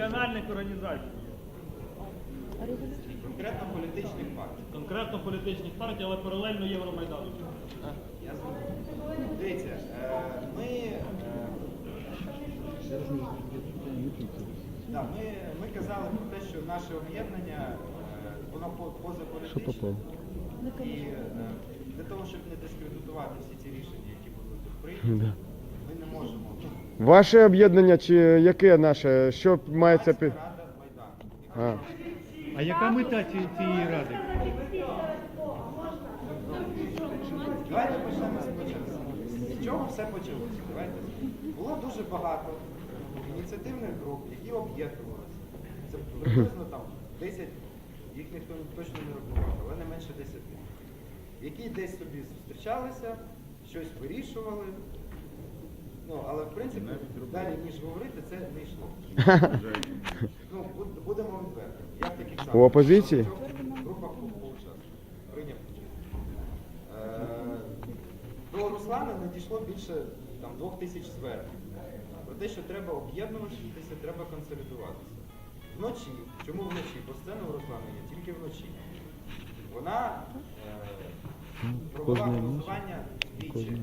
регіональних організацій, Конкретно політичних партій. конкретно політичних партій, але паралельно Євромайдану. Я. Дивіться, е, ми, е, да, ми, ми казали про те, що наше об'єднання, е, воно по- позаполітичне. І для того, щоб не дискредитувати всі ці рішення, які тут прийняті, ми не можемо. Ваше об'єднання чи яке наше? Що мається під. А. А яка мета ці- цієї ради? Давайте почнемо спочатку. З чого все почалося? Давайте. Було дуже багато ініціативних груп, які об'єднувалися. Це приблизно там 10, їх ніхто точно не рахував, але не менше 10. Які десь собі зустрічалися, щось вирішували. Ну, але в принципі, далі ніж говорити, це не йшло. Ну, буд- будемо відверти. Я в таких самих У опозиції? групах поучаствував, прийняв участь. Е, До Руслана надійшло більше там, двох тисяч звернень про те, що треба об'єднуватися, треба консолідуватися. Вночі, чому вночі? Бо сцена у Руслана є тільки вночі. Вона е, провела голосування двічі.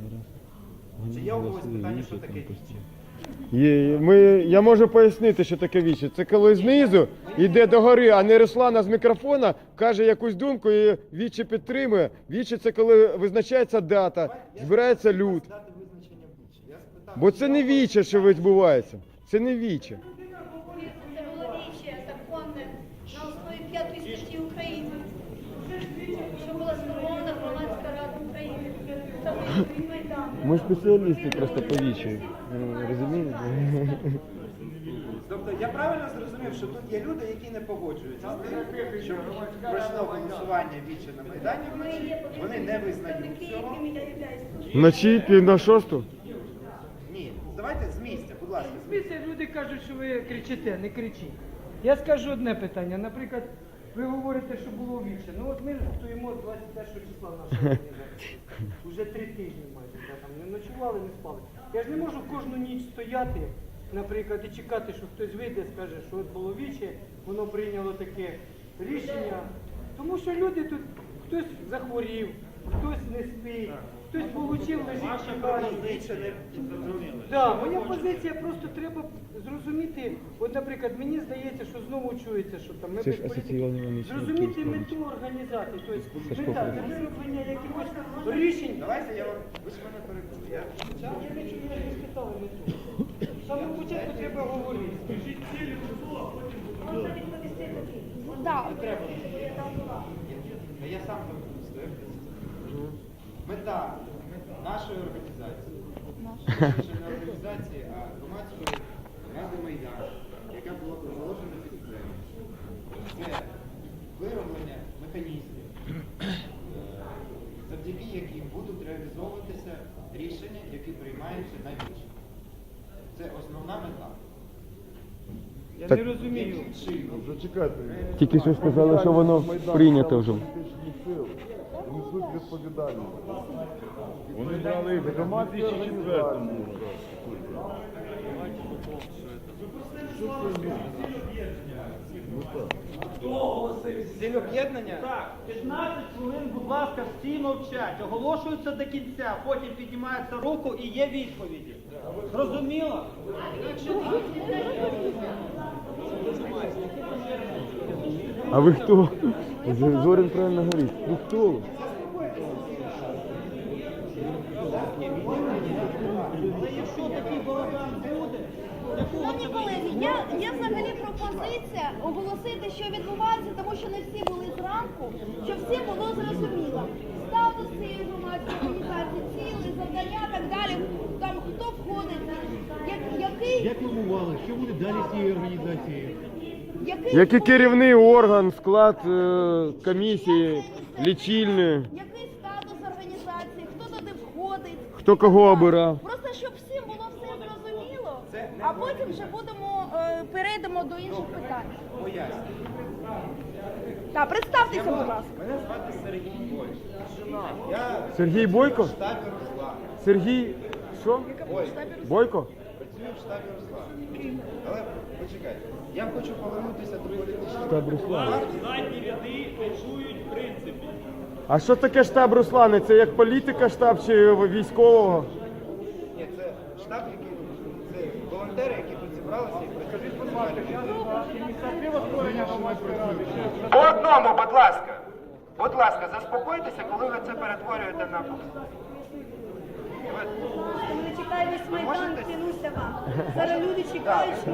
Чи є у когось питання, що таке вічі? Є, ми, я можу пояснити, що таке віче. Це коли знизу йде до гори, а не Руслана з мікрофона каже якусь думку і віче підтримує. Віче це коли визначається дата, збирається люд. Бо це не віче, що відбувається. Це не віче. Це було віче законне на основі п'ятої статті України, що була сформована громадська рада України. Це Ми спеціалісти просто по вічі. Розумієте? Тобто я правильно зрозумів, що тут є люди, які не погоджуються з тим, що пройшло голосування віче на Майдані вночі, вони не визнають цього. Вночі пів на шосту. Ні, давайте з місця, будь ласка, з місця. Дивіться, люди кажуть, що ви кричите, не кричіть. Я скажу одне питання. Наприклад, ви говорите, що було віче. Ну от ми стоїмо 21 числа нашої організації. Уже три тижні майже. да, там, не ночували, не спали. Я ж не можу кожну ніч стояти, наприклад, і чекати, що хтось вийде, скаже, що от було віче, воно прийняло таке рішення. Тому що люди тут, хтось захворів, хтось не спить, хтось получив, лежить, чекає. Віче Да, моя позиція просто треба зрозуміти. От, наприклад, мені здається, що знову чується, що там ми Це ж без політики. асоційовані Зрозуміти мету організації, тобто Сашко мета це вироблення якихось рішень. Давайте я вам, ви ж мене перекрили. Я не чую, я не спитав мету. З самого початку треба говорити. Можна відповісти тоді? Так. Я сам. Мета нашої організації, не організації, а громадської ради Майдану, яка була проголошена під землю, це вироблення механізмів, е, завдяки яким будуть реалізовуватися рішення, які приймаються на віч. Це основна мета. Я Так- не розумію. Яким чином Тільки що сказали, що воно прийнято вже. Несуть відповідальність. Вони брали їх в 2004 Ціль об'єднання Так, 15 хвилин, будь ласка, всі мовчать. Оголошуються до кінця, потім піднімається руку і є відповіді. Зрозуміло? А ви хто? Зорін правильно говорить. Ви хто? Але якщо такий балаган буде, якого Шановні це колеги, я, є взагалі пропозиція оголосити, що відбувається, тому що не всі були зранку, щоб всім було зрозуміло. Статус цієї громадської організації, цілі, завдання, так далі. Там хто входить, як, який, Як ви бували? Що буде далі з цією організацією? який, Який керівний орган, склад е, комісії, лічильної, який статус організації, хто туди входить. хто кого обирав. Просто щоб всім було все зрозуміло, а потім вже будемо перейдемо до інших питань. пояснює. Так, представтеся, будь ласка. Мене звати Сергій Бойко. Я Сергій Бойко? в штабі Руслана. Сергій. Що? Бойко? працюю в штабі Руслана. Але почекайте, я хочу повернутися до політичних Штаб Руслана. Задні ряди кришують принципі. А що таке штаб Руслани? Це як політика штаб чи військового? Ні, це штаб, який це волонтери, які тут зібралися і працюють по одному, будь ласка. Будь ласка, заспокойтеся, коли ви це перетворюєте на Ми чекаємо весь майдан, клянуся вам. Зараз люди чекають, що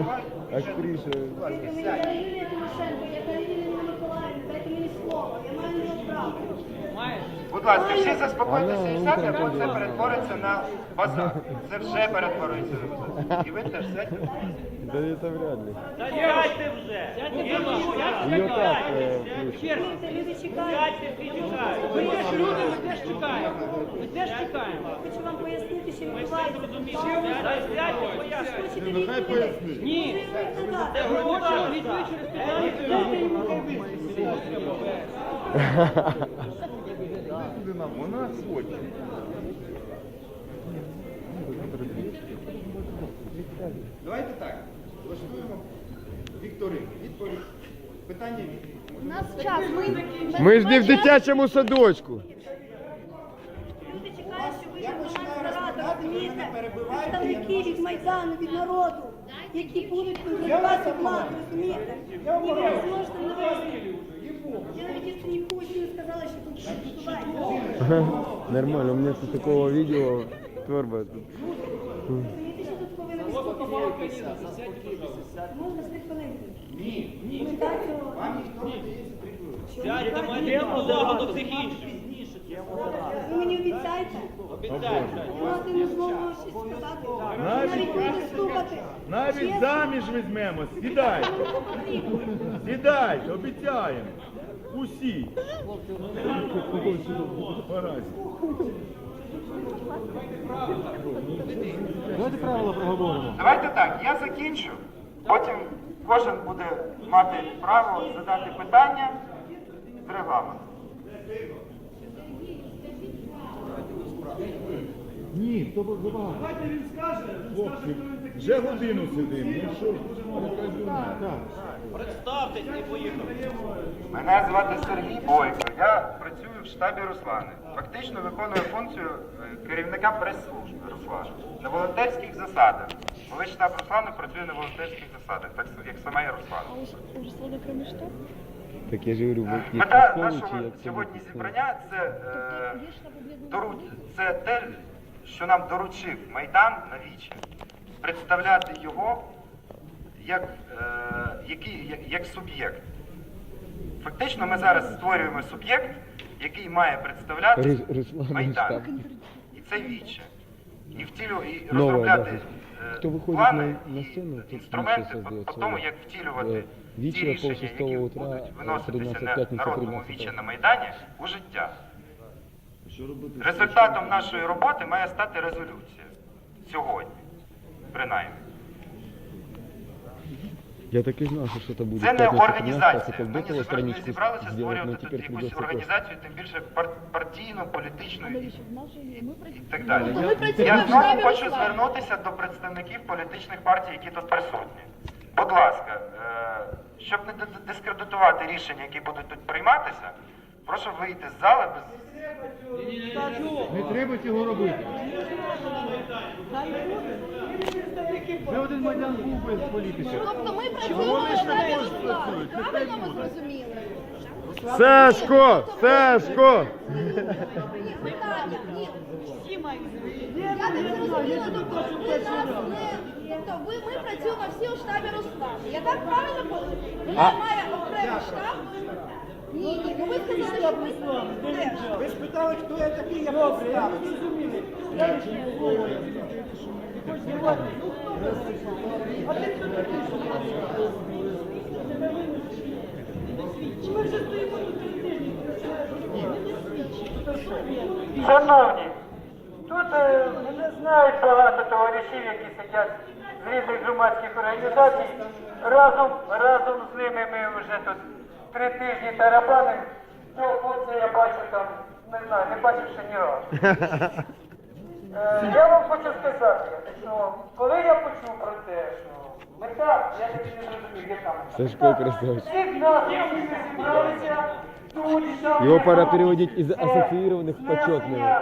Актриса. Дайте мені я Юлія Тимошенко, я Кароліна Миколаївна, дайте мені слово, я маю на право. Будь ласка, всі заспокойтеся і сядьте, бо це перетвориться на базар. Це вже перетворюється на базар. І ви теж сядьте. Да это вряд ли. Сядьте вже. Ее так э, включат. Чуєте, люди чекають. Сядьте, підійшайте. Ми теж люди, ми теж чекаємо. Ми теж чекаємо. Хочу вам пояснити, що відбувається. Сядьте, пояснюйте. Хочете відповідь? Ні. Назад. Хочемо відповідь через 15 Туди нам, вона хоче. Давайте так. Влаштуємо вікторину. Відповідь. Питання відповідь. У нас час. Ми, Ми ж не в дитячому садочку. Люди чекають, що ви рада, розповідати, ви розумієте? мене перебиваєте, Представники від Майдану, від народу, які будуть контролювати владу, розумієте? Ні, ви зможете навести. Я навіть якщо нікому не сказала, що тут щось відбувається. Нормально, у меня тут такого видео повинно відбуватися? Можна хвилинку? Ні, ні. Ми так цього... Вам ніхто не дається маємо увагу до всіх інших. Ви мені обіцяєте? Обіцяйте. Мати не знову щось сказати? Навіть- Навіть слухати? Навіть заміж візьмемо, сідайте. Сідайте, обіцяємо. Усі. Гаразд. Давайте правила проговоримо. Давайте так, я закінчу. Потім кожен буде мати право задати питання з регламенту. Ні, то забагато. Хлопці, вже годину сидимо. Ну що? Так. Представтесь і поїхали. Мене звати Сергій Бойко. Я працюю в штабі Руслани. Фактично виконую функцію е, керівника прес-служби Руслани на волонтерських засадах. Коли штаб Руслани працює на волонтерських засадах, так як сама і Руслана. Так я же говорю, вы Мета поставите, нашого сьогодні зібрання це, е, дору- це те, що нам доручив Майдан навіче, представляти його як, е, який, як, як суб'єкт. Фактично ми зараз створюємо суб'єкт, який має представляти Рус- Руслан Майдан. штаб. І це віче. І втілю, і Нове, розробляти да. е, Хто виходить плани на- на і сцену, тут інструменти нічого по, здається, по тому, да. як втілювати Е, ті рішення, які утра, будуть виноситися 13, на народному 13. вічі на Майдані у життя. Результатом нашої роботи має стати резолюція сьогодні, принаймні. Я так и знал, что что-то будет. Це не організація. Ми не зібралися створювати тут якусь організацію, тим більше пар- партійну, політичну і так далі. Я знову хочу звернутися до представників політичних партій, які тут присутні. Будь ласка, е, щоб не дискредитувати рішення, які будуть тут прийматися, прошу вийти з зали без. Не треба цього робити. Вже один майдан був без політики. Тобто ми працюємо штабі Руслана. Правильно ми зрозуміли? Сашко! Сашко! Питання, ні. Всі мають Я так зрозуміла, тобто ви нас не... Тобто ви, ми працюємо всі у штабі Руслана. Я так правильно поняла? Вона має окремий штаб? Ні, ні, ну ви сказали, що ви теж. Ви спитали, хто я такий, я представився. Шановні, тут е, мене знають багато товаришів, які сидять різних громадських організацій. Разом, разом з ними ми вже тут три тижні тарабанимо. Цього хлопця я бачу там, не знаю, не бачив ще ні разу. Е, Я вам хочу сказати, що коли я почув про те, що мета, я таки не зрозумів, яка мета. Сашко красавчик. Всіх нас, які ми зібралися тут, і Его там, пора і там, переводить из ассоциированных в почетные.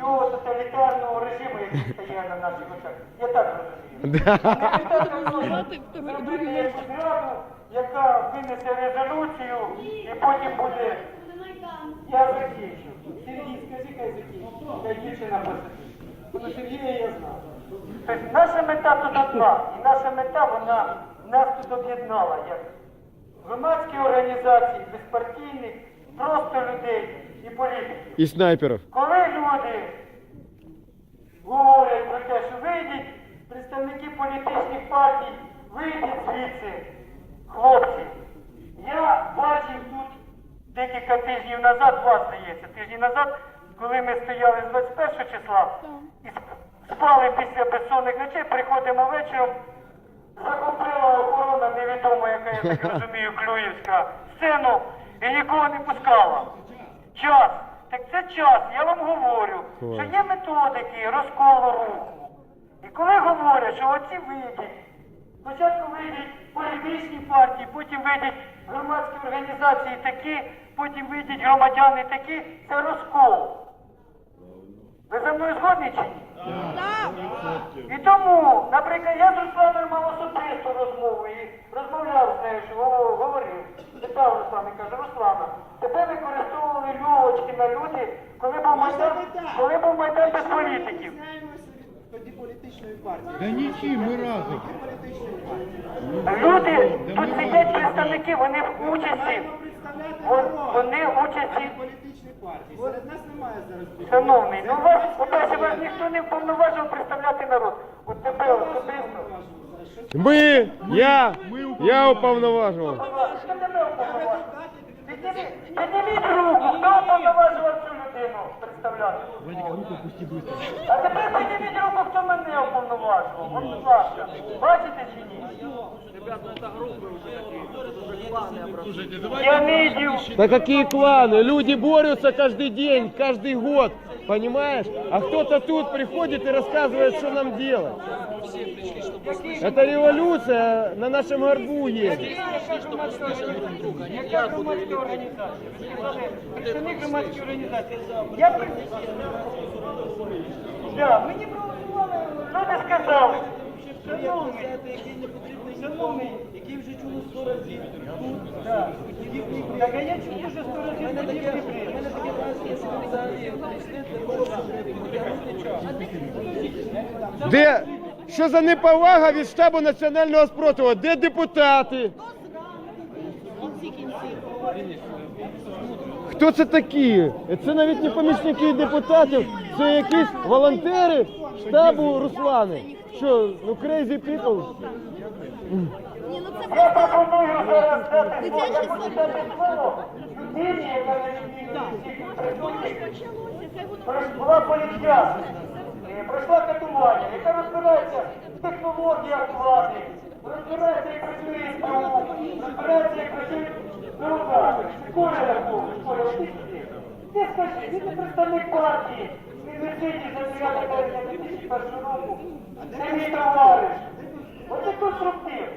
Цього тоталітарного режиму, який стає на наших очах. Я так розумію. Зробити якусь раду, яка винесе резолюцію, і потім буде я закінчу. Сергій, скажи, хай закінчу. Дівчина посидить. Тому Сергія я знаю. Тобто наша мета тут одна. І наша мета, вона нас тут об'єднала як громадські організації, безпартійних, просто людей і політиків. И снайперов. Коли люди говорять про те, що вийдіть, представники політичних партій, вийдіть звідси, хлопці. Я бачив тут декілька тижнів назад, два здається, тижні назад, коли ми стояли з 21 числа і спали після безсонних ночей, приходимо вечором, захопила охорона невідома, яка я так розумію, Клюївська, сцену і нікого не пускала. Час. Так це час, я вам говорю, що є методики розколу руху. І коли говорять, що оці вийдуть, спочатку вийдуть політичні партії, потім вийдуть громадські організації такі, потім вийдуть громадяни такі, це розкол. Ви за мною згодні чи ні? І тому, наприклад, я з Русланою мав особисту розмову і розмовляв з нею, що говорив. Питав Руслан і каже, Руслана, тебе використовували льовочки на люди, коли був майдан, коли був майдан без політиків. Тоді політичної партії. Да нічим, ми разом. Люди, тут сидять представники, вони в участі. Вон- Вони участі. Партії. Серед нас немає зараз Шановний, ну вас, по-перше, вас ніхто не вповноважив представляти народ. От тебе особисто. Ми, я, я уповноважував. Підніміть руку, хто уповноважував цю людину представляти? А тепер підніміть руку, хто мене уповноважував. От, будь ласка, бачите чи ні? Я не ідіот. Да какие кланы? Люди борются каждый день, каждый год. Понимаешь? А кто-то тут приходит и рассказывает, что нам делать. Это революция на нашем горбу едет. Яка громадська організації. Я при- надо сказали. Шановний, шановний, який вже чули 100 разів тут, так. Так, а я чую вже 100 разів подібний бред. Де? Що за неповага від штабу національного спротиву? Де депутати? Хто це такі? Це навіть не помічники депутатів, це якісь волонтери штабу Руслани. Що, ну crazy people? Ні, ну це Я пропоную зараз дати слово, я хочу дати слово людині, яка на відміну від всіх присутніх, почалося, хай воно Про- була політв'язка, е, пройшла катування, яка розбирається в технологіях влади, розбирається, як працює СБУ, розбирається, як працює. Коля Коля, ти. Ти скажи, він не представник партії, він висить за 9 березня 2001 року. Це мій товариш. Оце конструктив.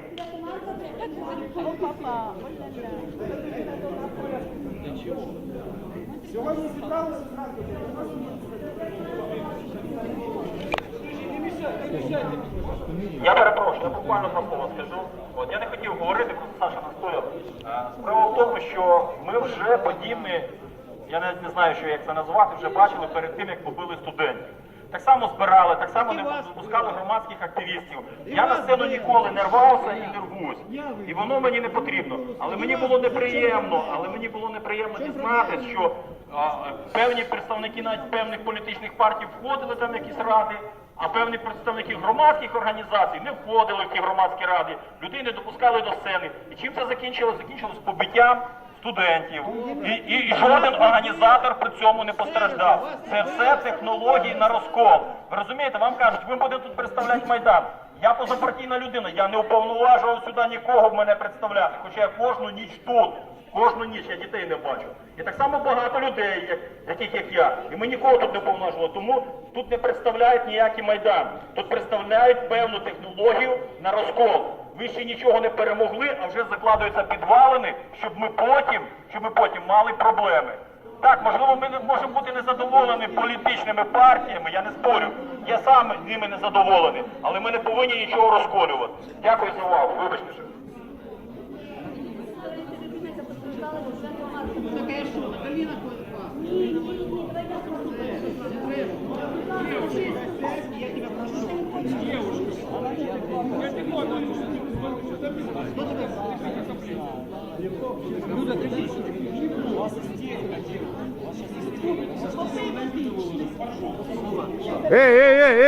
Сьогодні зібралися. Я перепрошую, я буквально два слова скажу. От я не хотів говорити, просто Саша настояв. Справа в тому, що ми вже подібні, я навіть не знаю, що як це назвати, вже бачили перед тим, як побили студентів. Так само збирали, так само не допускали громадських активістів. Я на сцену ніколи не рвався і не рвусь. І воно мені не потрібно. Але мені було неприємно, але мені було неприємно дізнатися, що а, певні представники навіть певних політичних партій входили там в якісь ради, а певні представники громадських організацій не входили в ті громадські ради, людей не допускали до сцени. І чим це закінчилось? Закінчилось побиттям студентів. І, і, і жоден організатор при цьому не постраждав. Це все технології на розкол. Ви розумієте, вам кажуть, ви будете тут представляти Майдан. Я позапартійна людина, я не уповноважував сюди нікого в мене представляти, хоча я кожну ніч тут. Кожну ніч я дітей не бачу. І так само багато людей, таких як я. І ми нікого тут не повножили. Тому тут не представляють ніякий майдан. Тут представляють певну технологію на розкол. Ви ще нічого не перемогли, а вже закладуються підвалини, щоб ми потім, щоб ми потім мали проблеми. Так, можливо, ми не можемо бути незадоволені політичними партіями, я не спорю. Я сам з ними не задоволений, але ми не повинні нічого розколювати. Дякую за увагу. Вибачте. що- Ей, ей, ей,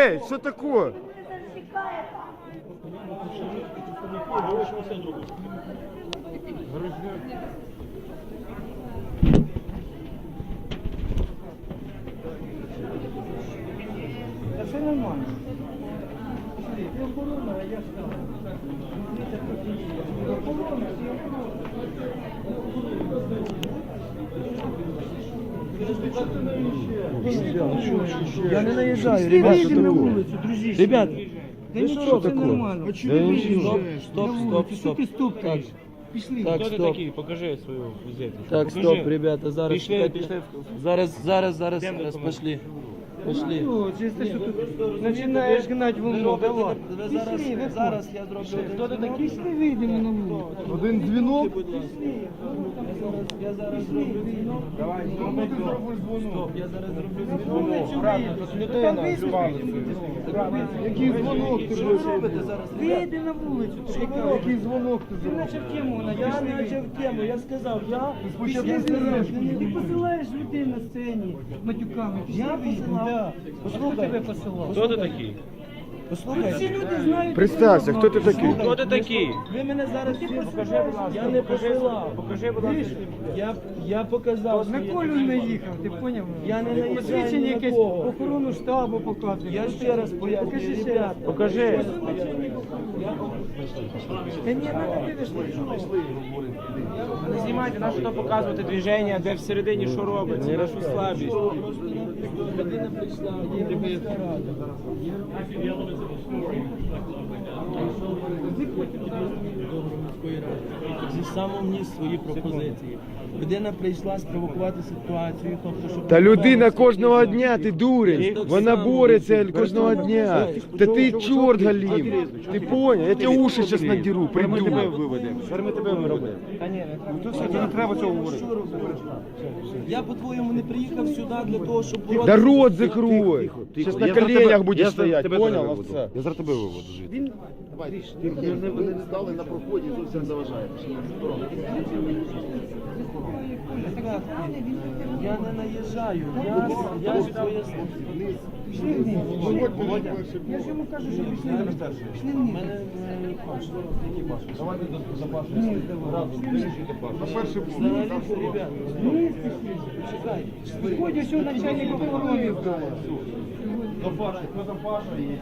ей, що таке? Та все нормально. Ти охорона, а я став. Охорона, ти охорона. Я не наїжджаю, ребят. Вийди на вулицю, дружище. Ребят, да нічого, це нормально. А чого ти виїжджаєш? Стоп, стоп, стоп. Що ти стукаєш? Пішли. Так, Хто ти стоп. такий? Покажи свою візитку. Так, Покажи. стоп, ребята, зараз Пішли, чекайте. пішли. Зараз, зараз, зараз, Йдемо зараз, документи. пошли. Пошли. Ну, те, що тут починаєш гнати волну, давай. ви зараз, Пішли, виходь. зараз я зроблю один Хто ти дзвінок. такий? Пішли, вийдемо на вулицю. Один дзвінок. Будь ласка. Я зараз зроблю дзвінок. Давай, зроби дзвонок. Стоп, я зараз зроблю На дзвінок. вулицю вийдемо. Там вийдемо. Який дзвонок ти Що ви робите зараз? ребята? Вийди на вулицю. Який дзвонок ти Ти наче в тему Я пішли. почав тему, я сказав, я Пішли, я вийди. Ти посилаєш людей на сцені матюками. Я посилав. Да. Тебе посилав? Хто ти такий? Всі люди знають. Представся, хто ти такий? Хто ти такий? Ви мене зараз Ти всі посилаєш. Я не посилав. Покажи, будь ласка. Я, я показав На колю наїхав, ти поняв? Я не наїжджаю Посвідчення ні на якесь кого. охорону штабу показує. Я ще раз пояснюю, Покажи ще ребята. Покажи. Та ні, надо вивезти. Не знімайте, на що то показувати движення, де всередині що робиться, нашу слабість. Людина прийшла, рада. Зі самого вніс свої пропозиції. Людина прийшла спровокувати ситуацію, тобто, щоб... Та людина кожного дня, ти дурень. Вона бореться кожного дня. Та ти чорт галім. Ти поняв? Я тебе уші зараз надіру, прийду. Я, по-твоєму, не приїхав сюди для того, щоб боротися. Да рот закрой. Сейчас на коленях будешь стоять, понял, овца? Я зараз тебе виведу звідти. Ти не вони стали на проході, зовсім заважаєш. Ребят, Я не наїжджаю, я, я своє... Я ж йому кажу, що пішли вниз. Пішли вниз. Е. Давайте до запасу. Взагалі, ребят, Вниз пішли. чекайте. Виходь, ось у начальник охорони. До Паші, хто там Паша є?